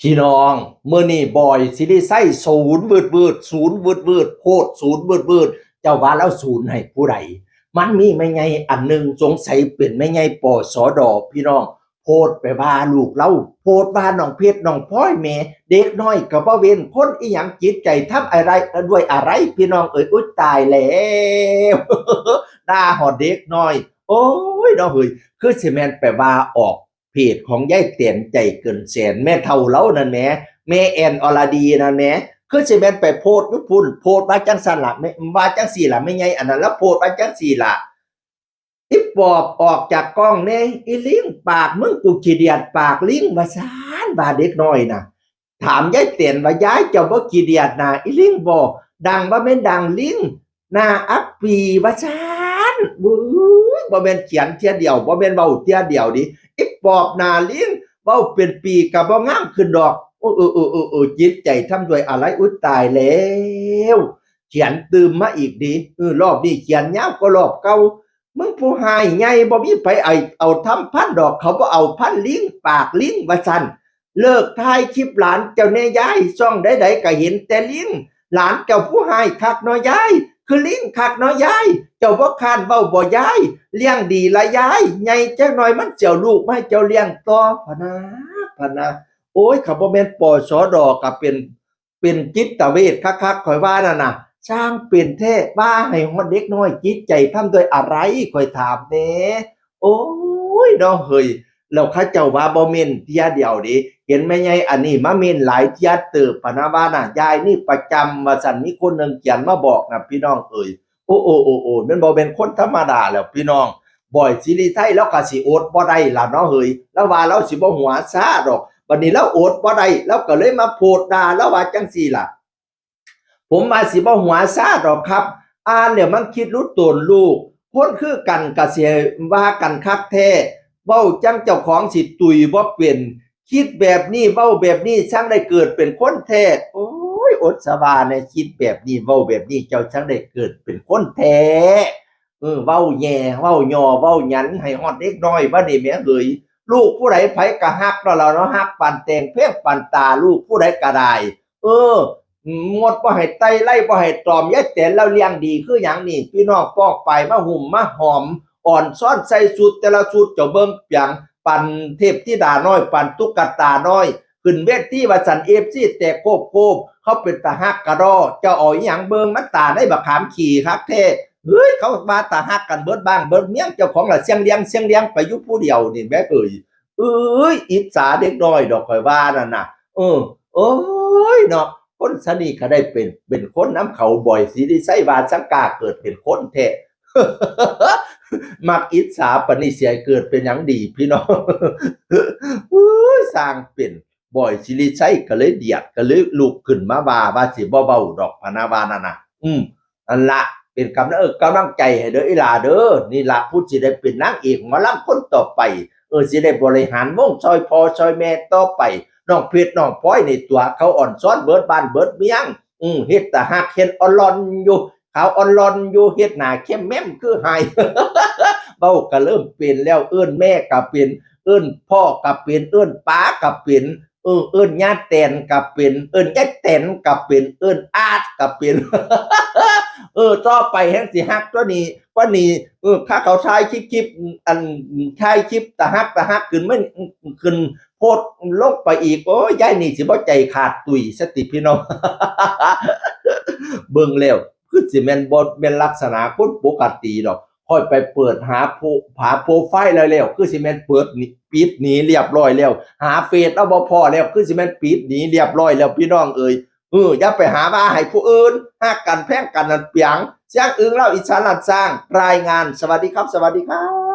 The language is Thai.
พี่น้องเมื่อนี่บอยซิริไส้ศูนย์วืดวืดศูนย์วืดวืดโพดศูนย์วืดวืดเจ้าว่าแล้วศูนย์ให้ผู้ใดมันมีไม่ไงอันหนึ่งสงสัยเป็นไม่ไงปอสอดอพี่น้อง โพดไปว่าลูกเราโพดว่าน้องเพชรน้องพ้อยแม่เด็กน้อยกับบ่เวนคนอีหยังจิตใจทำอะไรด้วยอะไร พี่น้องเอ้ยอุ้ยตายแล้วด่าหอดเด็กน้อย โอ้ยน้องเฮ้ยคือสิแมนไปว่าออก เพจของยายเตียนใจเกินแสนแม่เท่าเล้านั่นแหมแม่แอนอรดีนั่นแหมคือสิแม่นไปโพดยุพุ่นโพดว่าจังสันละไม่ว่าจังสี่ละไม่ไงอันนั้นแล้วโพดว่าจังสี่ละอีปอบออกจากกล้องเน่อีลิงปากมึงกูขี้เดียดปากลิงมาสานบาเด็กน้อยนะถามยายเตียนว่ายายเจ้าบ่ขี้เดียดนะอีลิงบอกดังว่าแม่นดังลิงหน้าอัปปีว่าสานบุ้ยบ่แม่นเขียนเทียเดียวบ่แม่นเว้าเทียเดียวดิ ปอบนาลี้ยงเว้าเป็นปีกับบ่งามขึ้นดอกโอ้เออเออเออเออจิตใจทำด้วยอะไรอุ้ยตายแล้วเขียนตืมมาอีกดีเออรอบนี้เขียนยาวก็รอบเก่ามึงผู้หายไงบ่มีไปไอเอาทำพันดอกเขาบ่เอาพันลิงปากลิงวาซั่นเลิกทายคลิปหลานเจ้าแน่ยายซ่องใดๆก็เห็นแต่ลิงหลานเจ้าผู้หายคักน้อยยายคือลิงคักน้อยยาย เจ้าบ่คานเว้าบ่ยาย เลี้ยงดีละยายใหญ่จักหน่อยมันเจ้าลูกไม่เจ้าเลี้ยงต่อพนะพนะโอ้ยขาบ่แม่นปอสอดอกับเป็นเป็นจิตเวชคักๆข่อยว่านั่นน่ะช่างเป็นแท้บ้าให้ฮอดเด็กน้อยจิตใจทำด้วยอะไรข่อยถามแหน่โอ้ยน้องเฮยแล้วเขาเจ้าว่าบ่แม่นเที่ยเดียวดิเห็นไหมไงอันนี้มาแม่นหลายเที่ยเติบปนะว่าน่ะยายนี่ประจำว่าซั่นมีคนหนึ่งเขียนมาบอกนะพี่น้องเอ้ย โอ้โอ้โอ้โอ้มันบ่เป็นคนธรรมดาแล้วพี่น้อง บ่อยสิริไทยแล้วก็สิอดบ่ได้ล่ะเนาะเฮ้ยแล้วว่าเราสิบ่หัวซาดอกบัดนี้เราอดบ่ได้แล้วก็เลยมาโพดด่าแล้วว่าจังซี่ล่ะ ผมมาสิบ่หัวซาดอกครับ อ่านแล้วมันคิดรู้ตนลูกคนคือกันก็สิว่ากันคักแท้เว้าจังเจ้าของสิตุยบ่เป็นคิดแบบนี้เว้าแบบนี้ช่างได้เกิดเป็นคนแท้โอ้ อดสบาในคิดแบบนี้เว้าแบบนี้เจ้าช่างได้เกิดเป็นคนแท้เออเว้าแย่เว้าย่อเว้ายันให้ฮอดเด็กน้อยว่านี่แม่เอ้ยลูกผู้ใดไผก็ฮักเนาะเราเนาะฮักปานแตงเพ่งปานตาลูกผู้ใดก็ได้เออหมดบ่ให้ไตไล่บ่ให้ตอมยายแต่เราเลี้ยงดีคือหยังนี่พี่น้องปอกไปมาหุ่มมาหอม อ่อนซ้อนใส่สุดแต่ละสุดเจ้าเบิ่งเปียงปันเทพธิดาน้อยปันตุ๊กตาน้อย ขึ้นเวทีว่าสันเอฟซีแต่โคบโคบเขาเป็นตาฮักกระดอเจ้าอ๋อยหยังเบิงมันตาได้บักขามขี่คักแท้เฮ้ยเขามาตาหักกันเบิดบ้างเบิดเมี้ยงเจ้าของละเสียงเลี้ยงเสียงเลี้ยงไปยู่ผู้เดียวนี่แม่เอ้ยเอ้ยอิจฉาเด็กน้อยดอกข่อยว่านั่นน่ะเออโอ้ยเนาะคนสนิทก็ได้เป็นเป็นคนน้ำเขาบ่อยสิได้ใส่บาสังกาเกิดเป็นคนแท้มักอิจฉาปณิเสียเกิดเป็นหยังดีพี่น้องเอ้ยสร้างเป็น บ่อยสิริใช้ก็เลยเดียดก็เลยลุกขึ้นมาว่าว่าสิบ่เบาดอกพะนาวานั่นน่ะอืมอันละเป็นกำลังเออกำลังใจให้เด้ออีหลาเด้อนี่ละพูดสิได้เป็นนางเอกหมาลํคนต่อไป เออสิได้บริหารวงซอยพอซอยแม่ต่อไปน้องเพชรน้องพลอยในตัวเขาอ่อนซ้อนเบิดบ้านเบิดเมียง อืมเฮ็ดแต่หักเฮ็ดอ่อนลอนอยู่เขาอ่อนลอนอยู่เฮ็ดหน้าเข้มแม่มคือหายเบ้าก็เริ่มเป็นแล้วเอิ้นแม่ก็เป็นเอิ้นพ่อก็เป็นเอิ้นป้าก็เป็น เออเอิ้นญาติแตนก็เป็น เอิ้นยายแตนก็เป็น เอิ้นอาดก็เป็น เออต่อไปแฮงสิฮักตัวนี้ว่านี่เออถ้าเขาทายคลิปคลิปอันทายคลิปตะฮักตะฮักขึ้นมันขึ้นโพดลงไปอีกโอ้ยยายนี่สิบ่ใจขาดตุยสติพี่น้องเบิ่งแล้วคือสิแม่นบ่แม่นลักษณะคนปกติดอก ค่อยไปเปิดหาโพหาโปรไฟล์แล้วแล้วคือสิแม่นเปิดนีปิดหนีเรียบร้อยแล้ว หาเฟซเอาบ่พอแล้วคือสิแม่นปิดหนีเรียบร้อยแล้วพี่น้องเอ่ยเอออย่าไปหาว่าให้ผู้อื่นหักกันแพ่งกันนั่นเปียงเสียงอึ้งเล่าอิจฉาหลัดสร้างรายงานสวัสดีครับ สวัสดีครับ